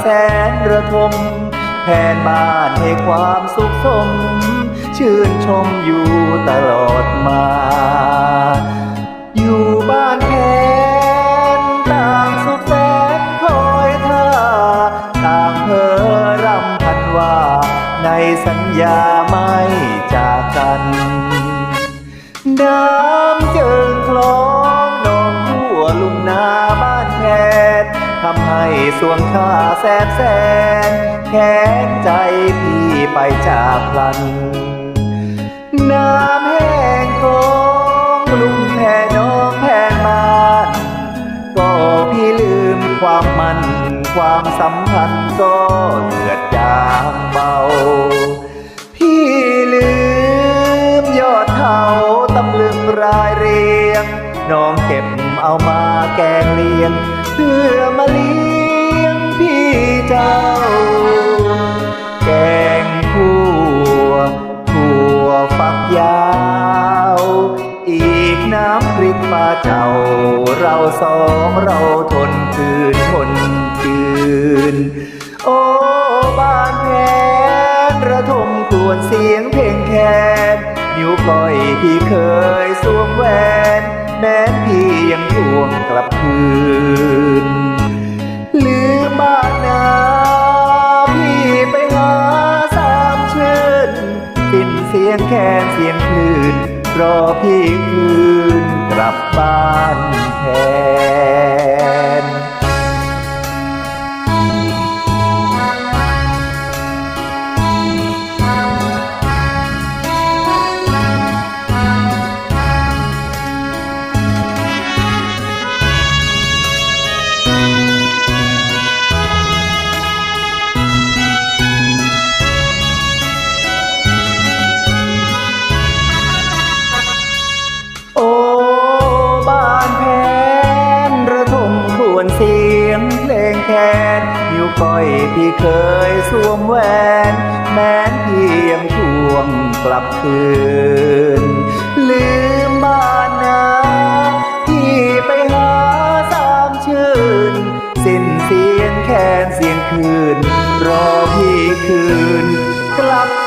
แสนระทมแผนบ้านให้ความสุขสม ชื่นชมอยู่ตลอดมา อยู่บ้านแค้นต่างสุขแสนคอยท่าต่างเพอรำพันว่า ในสัญญาไม่จากกันน้ำเจิงคลองนองทั่วลุ่มนาบ้านแพทย์ ทำให้สวงข้าแสบแสนแค้นใจพี่ไปจากพลัน น้ำแห้งของลุ่มแพ่น้องแพนบ้านก็พี่ลืมความมัน ความสัมพันธ์ก็เลือดจางเบา พี่ลืมยอดเขาตำลึงรายเรียง น้องเก็บเอามาแกงเลี้ยงเพื่อมาเลี้ยงพี่เจ้า แกงคั่วถั่วฝักยาว อีกน้ำพริกปลาเจ้า เราสองเราทนคืนทนคืน โอ้บ้านแพนระทมกวนเสียงเพลงแคน นิ้วก้อยพี่เคยสวมแหวน แม้พี่ยังทวงกลับคืนลืมบ้านนาพี่ไปหาสามชื่นสิ้นเสียงแคนเสียงคลื่นรอพี่คืนกลับบ้านแทน นนิ้วก้อยพี่เคยสวมแหวน แม้นพียงทวงกลับคืน ลืมบ้านนาพี่ไปหาสามชื่น สิ้นเสียงแคนเสียงคืน รอพี่คืน กลับ